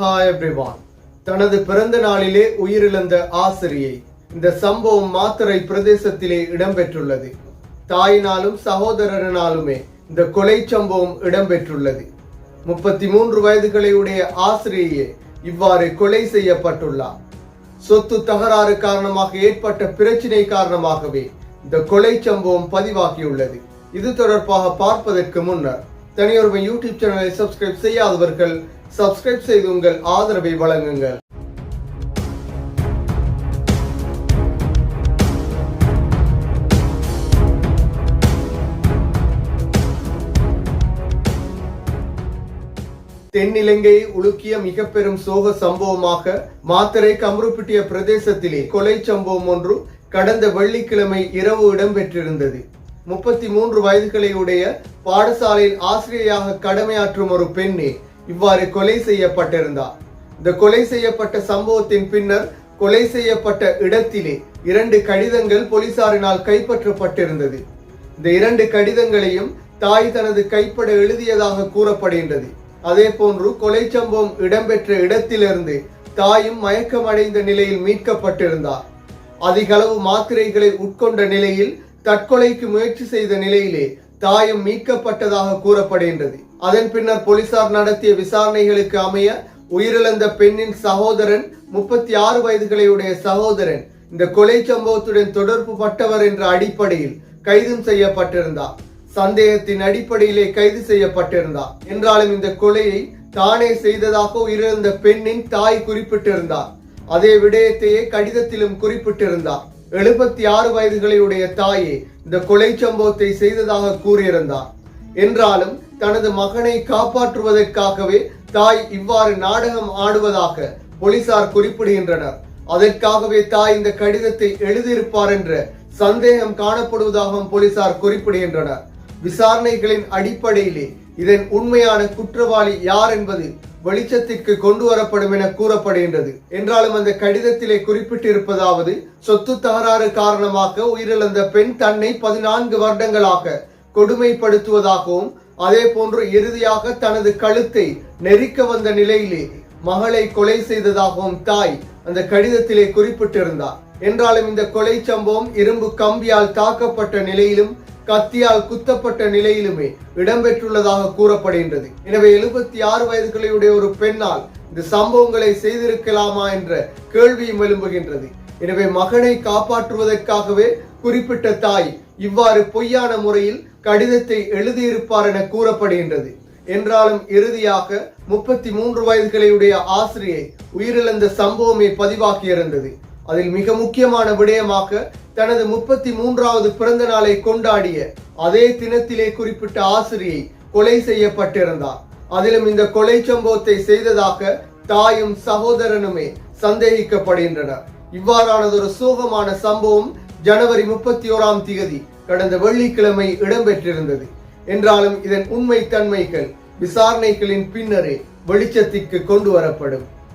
Hi everyone தனது பிறந்த நாளிலே உயிரிழந்த ஆசிரியை இந்த சம்பவம் மாத்தரை பிரதேசத்திலே இடம்பெற்றுள்ளது. தாயினாலும் சகோதரனாலுமே இந்த கொலை சம்பவம் இடம்பெற்றுள்ளது. முப்பத்தி மூன்று வயதுகளையுடைய ஆசிரியையே இவ்வாறு கொலை செய்யப்பட்டுள்ளார். சொத்து தகராறு காரணமாக ஏற்பட்ட பிரச்சினை காரணமாகவே இந்த கொலை சம்பவம் பதிவாகியுள்ளது. இது தொடர்பாக பார்ப்பதற்கு முன்னர் தனியொருமை யூடியூப் சேனலை சப்ஸ்கிரைப் செய்யாதவர்கள் சப்ஸ்கிரைப் செய்து உங்கள் ஆதரவை வழங்குங்கள். தென்னிலங்கையை உலுக்கிய மிக பெரும் சோக சம்பவமாக மாத்தரை கம்ருப்பிட்டிய பிரதேசத்திலே கொலை சம்பவம் ஒன்று கடந்த வெள்ளிக்கிழமை இரவு இடம்பெற்றிருந்தது. முப்பத்தி மூன்று வயதுகளை உடைய பாடசாலையில் ஆசிரியையாக கடமையாற்றும் ஒரு பெண்ணே இவ்வாறு கொலை செய்யப்பட்டிருந்தார். இந்த கொலை செய்யப்பட்ட சம்பவத்தின் பின்னர் கொலை செய்யப்பட்ட இடத்திலே இரண்டு கடிதங்கள் போலீசாரினால் கைப்பற்றப்பட்டிருந்தது. இந்த இரண்டு கடிதங்களையும் தாய் தனது கைப்பட எழுதியதாக கூறப்படுகின்றது. அதே போன்று கொலை சம்பவம் இடம்பெற்ற இடத்திலிருந்து தாயும் மயக்கமடைந்த நிலையில் மீட்கப்பட்டிருந்தார். அதிகளவு மாத்திரைகளை உட்கொண்ட நிலையில் தற்கொலைக்கு முயற்சி செய்த நிலையிலே தாயும் மீட்கப்பட்டதாக கூறப்படுகின்றது. அதன் பின்னர் போலீசார் நடத்திய விசாரணைகளுக்கு அமைய உயிரிழந்த பெண்ணின் சகோதரன் முப்பத்தி ஆறு வயதுகளையுடைய சகோதரன் இந்த கொலை சம்பவத்துடன் தொடர்பு பட்டவர் என்ற அடிப்படையில் கைதும் செய்யப்பட்டிருந்தார். சந்தேகத்தின் அடிப்படையிலே கைது செய்யப்பட்டிருந்தார். என்றாலும் இந்த கொலையை தானே செய்ததாக உயிரிழந்த பெண்ணின் தாய் குறிப்பிட்டிருந்தார். அதே விடயத்தையே கடிதத்திலும் குறிப்பிட்டிருந்தார். எழுபத்தி ஆறு வயதுகளினுடைய தாயே இந்த கொலை சம்பவத்தை செய்ததாக கூறியிருந்தார். என்றாலும் தனது மகனை காப்பாற்றுவதற்காகவே தாய் இவ்வாறு நாடகம் ஆடுவதாக போலீசார் குறிப்பிடுகின்றனர். அதற்காகவே தாய் இந்த கடிதத்தை எழுதியிருப்பார் என்ற சந்தேகம் காணப்படுவதாகவும் போலீசார் குறிப்பிடுகின்றனர். விசாரணைகளின் அடிப்படையிலே இதன் உண்மையான குற்றவாளி யார் என்பது வெளிச்சத்திற்கு கொண்டு வரப்படும் என கூறப்படுகின்றது. என்றாலும் அந்த கடிதத்திலே குறிப்பிட்டிருப்பதாவது சொத்து தகராறு காரணமாக உயிரிழந்த பெண் தன்னை பதினான்கு வருடங்களாக கொடுமைப்படுத்துவதாகவும் அதே போன்று இறுதியாக தனது கழுத்தை நெரிக்க வந்த நிலையிலே மகளை கொலை செய்ததாகவும் தாய் அந்த கடிதத்திலே குறிப்பிட்டிருந்தார். என்றாலும் இந்த கொலை சம்பவம் இரும்பு கம்பியால் தாக்கப்பட்ட நிலையிலும் கத்தியால் குத்தப்பட்ட நிலையிலுமே இடம்பெற்றுள்ளதாக கூறப்படுகின்றது. எனவே எழுபத்தி ஆறு வயதுகளையுடைய ஒரு பெண்ணால் இந்த சம்பவங்களை செய்திருக்கலாமா என்ற கேள்வியும் எழும்புகின்றது. எனவே மகனை காப்பாற்றுவதற்காகவே குறிப்பிட்ட தாய் இவ்வாறு பொய்யான முறையில் கடிதத்தை எழுதியிருப்பார் என கூறப்படுகின்றது. என்றாலும் இறுதியாக முப்பத்தி மூன்று வயதுகளையுடைய ஆசிரியை உயிரிழந்த சம்பவமே பதிவாகியிருந்தது அதில் மிக முக்கியமான விடயமாக தனது முப்பத்தி மூன்றாவது பிறந்த நாளை கொண்டாடிய அதே தினத்திலே குறிப்பிட்ட ஆசிரியை கொலை செய்யப்பட்டிருந்தார். அதிலும் இந்த கொலை சம்பவத்தை செய்ததாக தாயும் சகோதரனுமே சந்தேகிக்கப்படுகின்றனர். இவ்வாறானதொரு சோகமான சம்பவம் ஜனவரி முப்பத்தி ஓராம் தேதி கடந்த வெள்ளிக்கிழமை இடம்பெற்றிருந்தது. என்றாலும் இதன் உண்மை தன்மைகள் விசாரணைகளின் பின்னரே வெளிச்சத்திற்கு கொண்டு வரப்படும்.